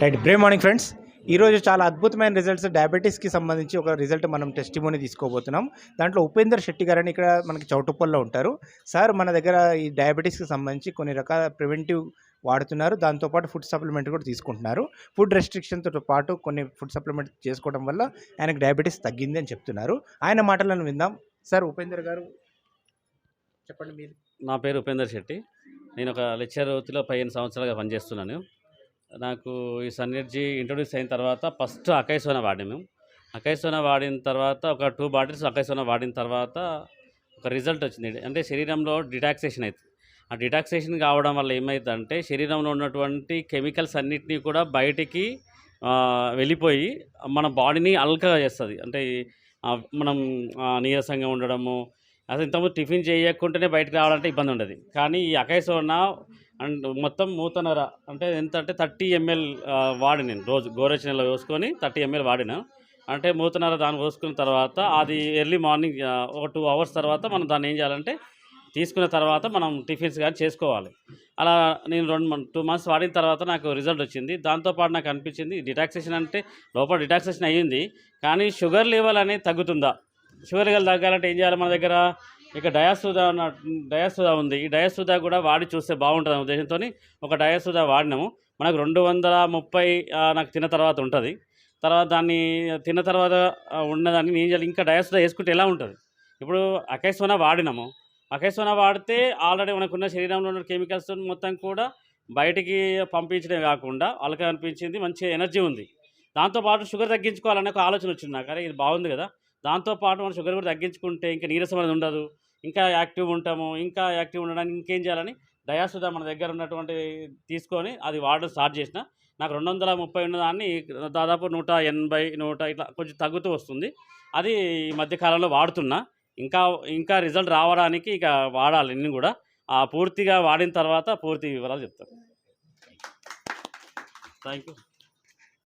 Right grey morning friends ఈరోజు చాలా అద్భుతమైన రిజల్ట్స్ డయాబెటీస్కి సంబంధించి ఒక రిజల్ట్ మనం టెస్టిమోని తీసుకోబోతున్నాం. దాంట్లో ఉపేందర్ శెట్టి గారు అని ఇక్కడ మనకి చౌటుప్పల్లో ఉంటారు. సార్ మన దగ్గర ఈ డయాబెటీస్కి సంబంధించి కొన్ని రకాల ప్రివెంటివ్ వాడుతున్నారు. దాంతోపాటు ఫుడ్ సప్లిమెంట్ కూడా తీసుకుంటున్నారు. ఫుడ్ రెస్ట్రిక్షన్తో పాటు కొన్ని ఫుడ్ సప్లిమెంట్ చేసుకోవడం వల్ల ఆయనకు డయాబెటీస్ తగ్గింది అని చెప్తున్నారు. ఆయన మాటలను విందాం. సార్ ఉపేందర్ గారు చెప్పండి మీరు. నా పేరు ఉపేందర్ శెట్టి. నేను ఒక లెక్చర్ వృత్తిలో పదిహేను సంవత్సరాలుగా పనిచేస్తున్నాను. నాకు ఈ సన్నెర్జీ ఇంట్రొడ్యూస్ అయిన తర్వాత ఫస్ట్ అకైసోన వాడాము అకైసోన వాడిన తర్వాత ఒక టూ బాటిల్స్ అకైసోన వాడిన తర్వాత ఒక రిజల్ట్ వచ్చింది. అంటే శరీరంలో డిటాక్సేషన్ అవుతుంది ఆ డిటాక్సేషన్ కావడం వల్ల ఏమవుతుందంటే శరీరంలో ఉన్నటువంటి కెమికల్స్ అన్నిటినీ కూడా బయటికి వెళ్ళిపోయి మన బాడీని అల్కగా చేస్తుంది. అంటే మనం నీరసంగా ఉండడము అసలు ఇంతకుముందు టిఫిన్ చేయకుండానే బయటకు రావాలంటే ఇబ్బంది ఉండదు. కానీ ఈ అకైసోన అండ్ మొత్తం మూతనర అంటే ఎంత అంటే థర్టీ ఎంఎల్ వాడి నేను రోజు గోరచనలో వేసుకొని థర్టీ ఎంఎల్ వాడిన. అంటే మూతనర దాన్ని పోసుకున్న తర్వాత అది ఎర్లీ మార్నింగ్ ఒక టూ అవర్స్ తర్వాత మనం దాన్ని ఏం చేయాలంటే తీసుకున్న తర్వాత మనం టిఫిన్స్ కానీ చేసుకోవాలి. అలా నేను రెండు టూ మంత్స్ వాడిన తర్వాత నాకు రిజల్ట్ వచ్చింది. దాంతోపాటు నాకు అనిపించింది డిటాక్సేషన్ అంటే లోపల డిటాక్సేషన్ అయ్యింది. కానీ షుగర్ లెవెల్ అనేది తగ్గుతుందా? షుగర్ లెవెల్ తగ్గాలంటే ఏం చేయాలి మన దగ్గర? ఇక డయాసుదా ఉన్న డయాసుదా ఉంది. ఈ డయాసుదా కూడా వాడి చూస్తే బాగుంటుంది అనే ఉద్దేశంతో ఒక డయాసుదా వాడినాము. మనకు రెండు వందల ముప్పై నాకు తిన్న తర్వాత ఉంటుంది. తర్వాత దాన్ని తిన్న తర్వాత ఉన్నదాన్ని నేను చేయాలి ఇంకా డయాసుదా వేసుకుంటే ఎలా ఉంటుంది? ఇప్పుడు అకైసోనా వాడినాము. అకైసోనా వాడితే ఆల్రెడీ మనకున్న శరీరంలో ఉన్న కెమికల్స్ మొత్తం కూడా బయటికి పంపించడమే కాకుండా వాళ్ళకి అనిపించింది మంచి ఎనర్జీ ఉంది. దాంతోపాటు షుగర్ తగ్గించుకోవాలనే ఒక ఆలోచన వచ్చింది నాకు. అరే ఇది బాగుంది కదా. దాంతోపాటు మనం షుగర్ కూడా తగ్గించుకుంటే ఇంకా నీరసం అనేది ఉండదు. ఇంకా యాక్టివ్ ఉంటాము ఇంకా యాక్టివ్ ఉండడానికి ఇంకేం చేయాలని డయాసుదా మన దగ్గర ఉన్నటువంటి తీసుకొని అది వాడడం స్టార్ట్ చేసిన. నాకు రెండు వందల ముప్పై ఉన్నదాన్ని దాదాపు నూట ఎనభై నూట ఇట్లా కొంచెం తగ్గుతూ వస్తుంది. అది ఈ మధ్యకాలంలో వాడుతున్నా. ఇంకా ఇంకా రిజల్ట్ రావడానికి ఇక వాడాలి ఇన్ని కూడా. ఆ పూర్తిగా వాడిన తర్వాత పూర్తి వివరాలు చెప్తాను. Thank you